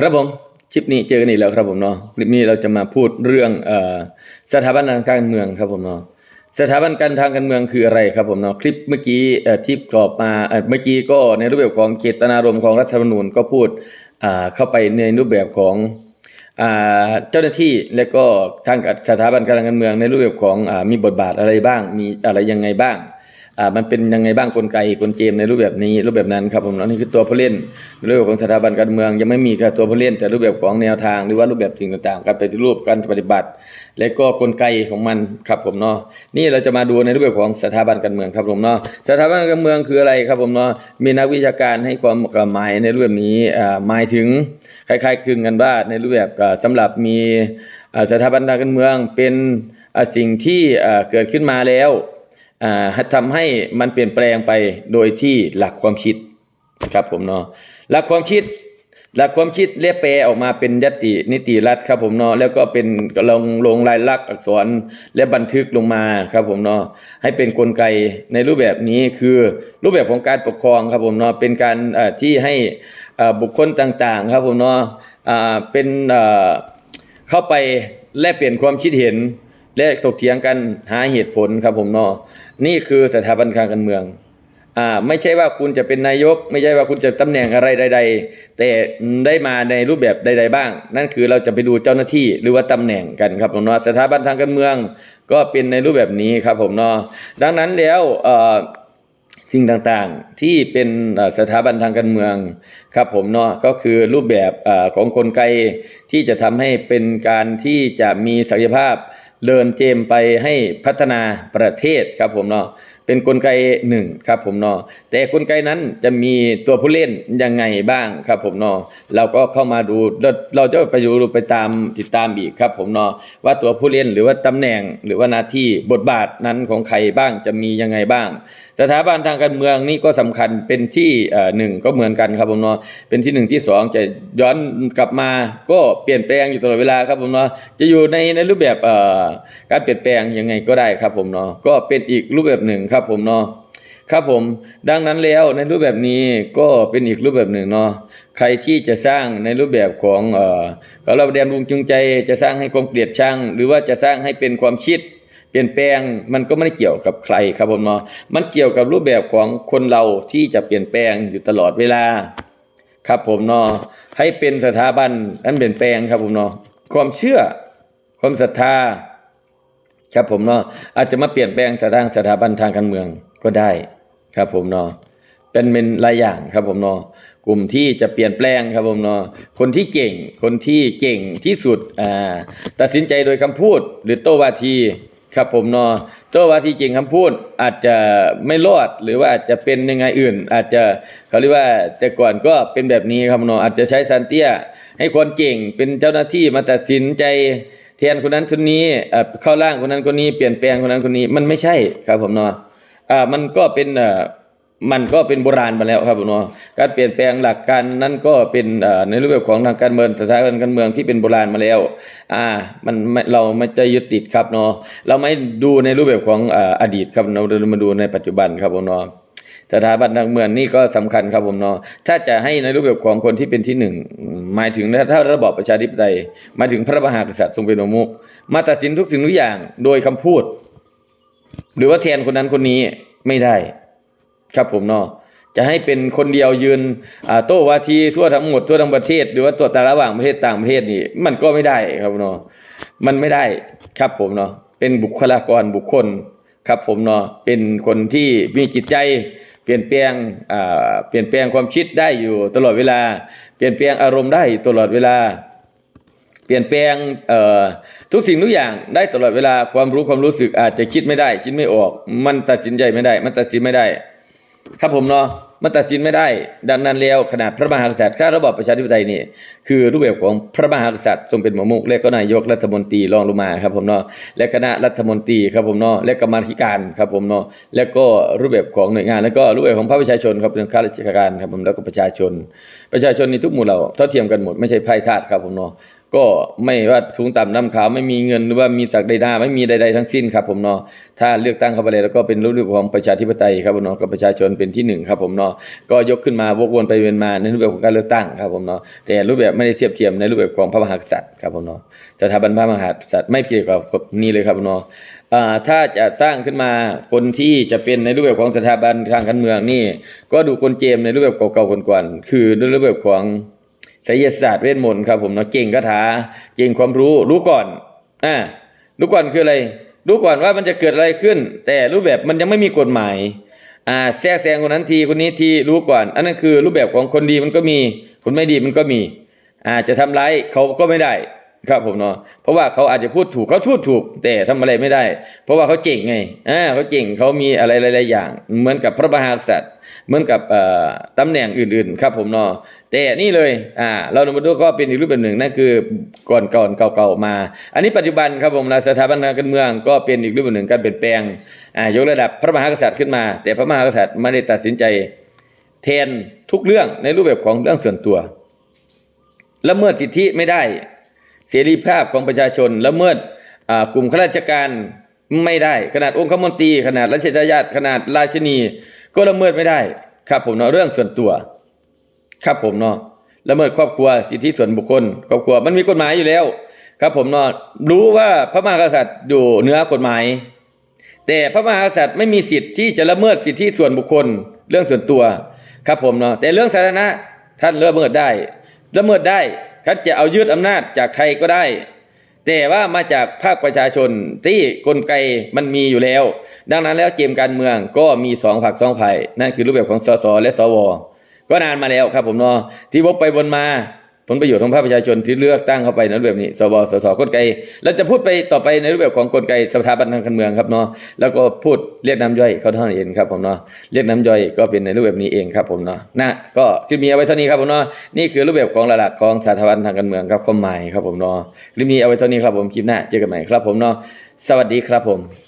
ครับผมคลิปนี้เจอกันอีกแล้วครับผมเนาะคลิปนี้เราจะมาพูดเรื่องอสถาบันทางการเมืองครับผมเนาะสถาบันการทางการเมืองคืออะไรครับผมเนาะคลิปเมื่อกี้ที่ตอบมาเมื่อกี้ก็ในรูปแบบของเจตนารมณ์ของรัฐธรรมนูญก็พูดเข้าไปในรูปแบบของเจ้าหน้าที่และก็ทางสถาบันการเมืองในรูปแบบของอมีบทบาทอะไรบ้าง มีอะไรยังไงบ้าง อ่ามันเป็นยังไงบ้างกลไกกลเกมในรูปแบบนี้รูปแบบนั้นครับผมนี่คือตัวผู้เล่นในรูปแบบของสถาบันการเมือง ยังไม่มีครับตัวผู้เล่น แต่รูปแบบของแนวทาง หรือว่ารูปแบบสิ่งต่างๆ การปฏิรูปการปฏิบัติ และก็กลไกของมันครับผมเนาะนี่เราจะมาดูในรูปแบบของสถาบันการเมืองครับผมเนาะสถาบันการเมืองคืออะไรครับผมเนาะมีนักวิชาการให้ความหมายในรูปแบบนี้อ่าหมายถึงคล้ายๆคลึงกันว่าในรูปแบบอ่าสำหรับมีสถาบันการเมืองเป็นสิ่งที่เกิดขึ้นมาแล้ว ทำให้มันเปลี่ยนแปลงไปโดยที่หลักความคิดครับผมเนาะหลักความคิดหลักความคิดเรียกแปลออกมาเป็นยตินิติรัฐครับผมเนาะแล้วก็เป็นลงลงลายลักษณ์อักษรและบันทึกลงมาครับผมเนาะให้เป็นกลไกในรูปแบบนี้คือรูปแบบของการปกครองครับผมเนาะเป็นการที่ให้บุคคลต่างๆ ครับผมเนาะเป็นเข้าไปแลกเปลี่ยนความคิดเห็น และถกเถียงกันหาเหตุผลครับผมเนาะนี่คือสถาบันการเมืองอ่าไม่ใช่ว่าคุณจะเป็นนายก ไม่ใช่ว่าคุณจะตำแหน่งอะไรใด ๆ แต่ได้มาในรูปแบบใด ๆ บ้าง นั่นคือเราจะไปดูเจ้าหน้าที่หรือว่าตำแหน่งกันครับผมเนาะสถาบันทางการเมืองก็เป็นในรูปแบบนี้ครับผมเนาะดังนั้นแล้วเอ่อสิ่งต่างๆที่เป็นสถาบันทางการเมืองครับผมเนาะก็คือรูปแบบอของกลไกที่จะทำให้เป็นการที่จะมีศักยภาพ เดินเจมไปให้พัฒนาประเทศครับผมเนาะ เป็นกลไกหนึ่งครับผมเนาะแต่กลไกนั้นจะมีตัวผู้เล่นยังไงบ้างครับผมเนาะเราก็เข้ามาดูเราเราจะไปดูไปตามติดตามอีกครับผมเนาะว่าตัวผู้เล่นหรือว่าตำแหน่งหรือว่าหน้าที่บทบาทนั้นของใครบ้างจะมียังไงบ้าง สถาบันทางการเมืองนี่ก็สำคัญเป็นที่หนึ่งก็เหมือนกันครับผมเนาะเป็นที่หนึ่งที่สองจะย้อนกลับมาก็เปลี่ยนแปลงอยู่ตลอดเวลาครับผมเนาะจะอยู่ในในรูปแบบการเปลี่ยนแปลงยังไงก็ได้ครับผมเนาะก็เป็นอีกรูปแบบหนึ่งครับครับผมเนาะครับผมดังนั้นแล้วในรูปแบบนี้ก็เป็นอีกรูปแบบหนึ่งเนาะใครที่จะสร้างในรูปแบบของเอ่อเราแดนรุงจูงใจจะสร้างให้ความเกลียดชังหรือว่าจะสร้างให้เป็นความคิดเปลี่ยนแปลงมันก็ไม่ได้เกี่ยวกับใครครับผมเนาะมันเกี่ยวกับรูปแบบของคนเราที่จะเปลี่ยนแปลงอยู่ตลอดเวลา ครับผมเนาะให้เป็นสถาบันนั้นเปลี่ยนแปลงครับผมเนาะความเชื่อความศรัทธา ครับผมเนาะอาจจะมาเปลี่ยนแปลงทางสถาบันทางการเมืองก็ได้ครับผมเนาะเป็นเป็นหลายอย่างครับผมเนาะกลุ่มที่จะเปลี่ยนแปลงครับผมเนาะคนที่เก่งคนที่เก่งที่สุดอ่าตัดสินใจโดยคำพูด หรือโต้วาทีครับผมเนาะโต้วาทีเก่งคำพูดอาจจะไม่รอดหรือว่าอาจจะเป็นยังไงอื่น อาจจะเขาเรียกว่าแต่ก่อนก็เป็นแบบนี้ครับเนาะอาจจะใช้ซันเตียให้คนเก่งเป็นเจ้าหน้าที่มาตัดสินใจ แทนคนนั้นคนนี้เอ่อเข้าร่างคนนั้นคนนี้เปลี่ยนแปลงคนนั้นคนนี้มันไม่ใช่ครับผมเนาะอ่ามันก็เป็นเอ่อมันก็เป็นโบราณมาแล้วครับผมเนาะการเปลี่ยนแปลงหลักการนั้นก็เป็นเอ่อในรูปแบบของทางการเมืองสถาบันการเมืองที่เป็นโบราณมาแล้ว อ่า มันเราไม่จะยึดติดครับเนาะเราไม่ดูในรูปแบบของอ่าอดีตครับเราเรามาดูในปัจจุบันครับผมเนาะ สถาบันทางเมืองนี่ก็สำคัญครับผมเนาะถ้าจะให้ในรูปแบบของคนที่เป็นที่หนึ่งหมายถึงถ้าระบอบประชาธิปไตยหมายถึงพระมหากษัตริย์ทรงเป็นประมุขมาตัดสินทุกสิ่งทุกอย่างโดยคำพูด หรือว่าแทนคนนั้นคนนี้ไม่ได้ ครับผมเนาะจะให้เป็นคนเดียวยืนโต้วาทีทั่วทั้งหมดทั่วทั้งประเทศ หรือว่าตัวแต่ระหว่างประเทศต่างประเทศนี่ มันก็ไม่ได้ครับเนาะมันไม่ได้ครับผมเนาะเป็นบุคลากรบุคคลครับผมเนาะเป็นคนที่มีจิตใจ เปลี่ยนแปลงเปลี่ยนแปลงความคิดได้อยู่ตลอดเวลา เปลี่ยนแปลงอารมณ์ได้ตลอดเวลา เปลี่ยนแปลงทุกสิ่งทุกอย่างได้ตลอดเวลาความรู้ความรู้สึกอาจจะคิดไม่ได้ คิดไม่ออก มันตัดสินใจไม่ได้ มันตัดสินไม่ได้ ครับผมเนาะ มันตัดสินไม่ได้ ดังนั้นแล้วขนาดพระมหากษัตริย์ข้าระบอบประชาธิปไตยนี่คือรูปแบบของพระมหากษัตริย์ทรงเป็นหมอมุกและก็นายกรัฐมนตรีรองลงมาครับผมเนาะและคณะรัฐมนตรีครับผมเนาะและกรรมาธิการครับผมเนาะแล้วก็รูปแบบของหน่วยงาน แล้วก็รูปแบบของภาคประชาชนครับเป็นข้าราชการครับผมแล้วก็ประชาชน ประชาชนในทุกหมู่เหล่าเท่าเทียมกันหมดไม่ใช่ไพ่ทาสครับผมเนาะ ก็ไม่ว่าสูงต่ำน้ำขาวไม่มีเงินหรือว่ามีศักดินาไม่มีใดๆทั้งสิ้นครับผมเนาะถ้าเลือกตั้งเข้าไปเลยแล้วก็เป็นรูปแบบของประชาธิปไตยครับผมเนาะก็ประชาชนเป็นที่หนึ่งครับผมเนาะก็ยกขึ้นมาวกวนไปเวียนมาในรูปแบบของการเลือกตั้งครับผมเนาะแต่รูปแบบไม่ได้เทียบเทียมในรูปแบบของพระมหากษัตริย์ครับผมเนาะสถาบันพระมหากษัตริย์ไม่เกี่ยวกับนี่เลยครับผมเนาะอ่าถ้าจะสร้างขึ้นมาคนที่จะเป็นในรูปแบบของสถาบันทางการเมืองนี่ ก็ดูคนเจมในรูปแบบเก่าๆก่อนๆคือในรูปแบบของ ไสยศาสตร์เวทมนต์ครับผมเนาะเก่งคาถาเก่งความรู้รู้ก่อนอ่ารู้ก่อนคืออะไร รู้ก่อนว่ามันจะเกิดอะไรขึ้น แต่รูปแบบมันยังไม่มีกฎหมายอ่าแทรกแซงคนนั้นทีคนนี้ทีรู้ก่อน อันนั้นคือรูปแบบของคนดีมันก็มี คนไม่ดีมันก็มีอ่าจะทำร้ายเขาก็ไม่ได้ ครับผมเนาะเพราะว่าเขาอาจจะพูดถูกเขาพูดถูก แต่ทำอะไรไม่ได้ เพราะว่าเขาเจ๋งไงอ่าเขาเจ๋งเขามีอะไรหลายๆอย่าง เหมือนกับพระมหากษัตริย์ เหมือนกับเอ่อตำแหน่งอื่นๆ ครับผมเนาะแต่นี่เลยอ่าเราดูมาดูก็เป็นอีกรูปแบบหนึ่งนั่นคือก่อนก่อนเก่าๆมา อันนี้ปัจจุบันครับผมนะสถาบันการเมืองก็เป็นอีกรูปแบบหนึ่งการเปลี่ยนแปลงอ่ายกระดับพระมหากษัตริย์ขึ้นมา แต่พระมหากษัตริย์ไม่ได้ตัดสินใจแทนทุกเรื่องในรูปแบบของเรื่องส่วนตัวละเมิดสิทธิไม่ได้ เสรีภาพของประชาชนละเมิดกลุ่มข้าราชการไม่ได้ ขนาดองคมนตรีขนาดรัชทายาทขนาดราชินี ก็ละเมิดไม่ได้ครับผมเนาะเรื่องส่วนตัว ครับผมเนาะละเมิดครอบครัวสิทธิส่วนบุคคล ครอบครัวมันมีกฎหมายอยู่แล้ว ครับผมเนาะรู้ว่าพระมหากษัตริย์อยู่เหนือกฎหมาย แต่พระมหากษัตริย์ไม่มีสิทธิ์ที่จะละเมิดสิทธิส่วนบุคคล เรื่องส่วนตัว ครับผมเนาะแต่เรื่องสาธารณะท่านละเมิดได้ละเมิดได้ เขาจะเอายืดอำนาจจากใครก็ได้ แต่ว่ามาจากภาคประชาชนที่กลไกมันมีอยู่แล้ว ดังนั้นแล้วเกมการเมืองก็มีสองผักสองไผ่นั่นคือรูปแบบของสสและสวก็นานมาแล้วครับผมเนาะที่วกไปวนมา ผลประโยชน์ของภาคประชาชนที่เลือกตั้งเข้าไปในรูปแบบนี้ สวสสกลไกเราจะพูดไปต่อไปในรูปแบบของกลไกสถาบันทางการเมืองครับเนาะแล้วก็พูดเรียกน้ำย่อยเขาเท่านั้นเองครับผมเนาะเรียกน้ำย่อยก็เป็นในรูปแบบนี้เองครับผมเนาะนะก็คลิปนี้เอาไว้เท่านี้ครับผมเนาะนี่คือรูปแบบของหลักของสถาบันทางการเมืองครับความหมายครับผมเนาะคลิปนี้เอาไว้เท่านี้ครับผมคลิปหน้าเจอกันใหม่ครับผมเนาะสวัสดีครับผม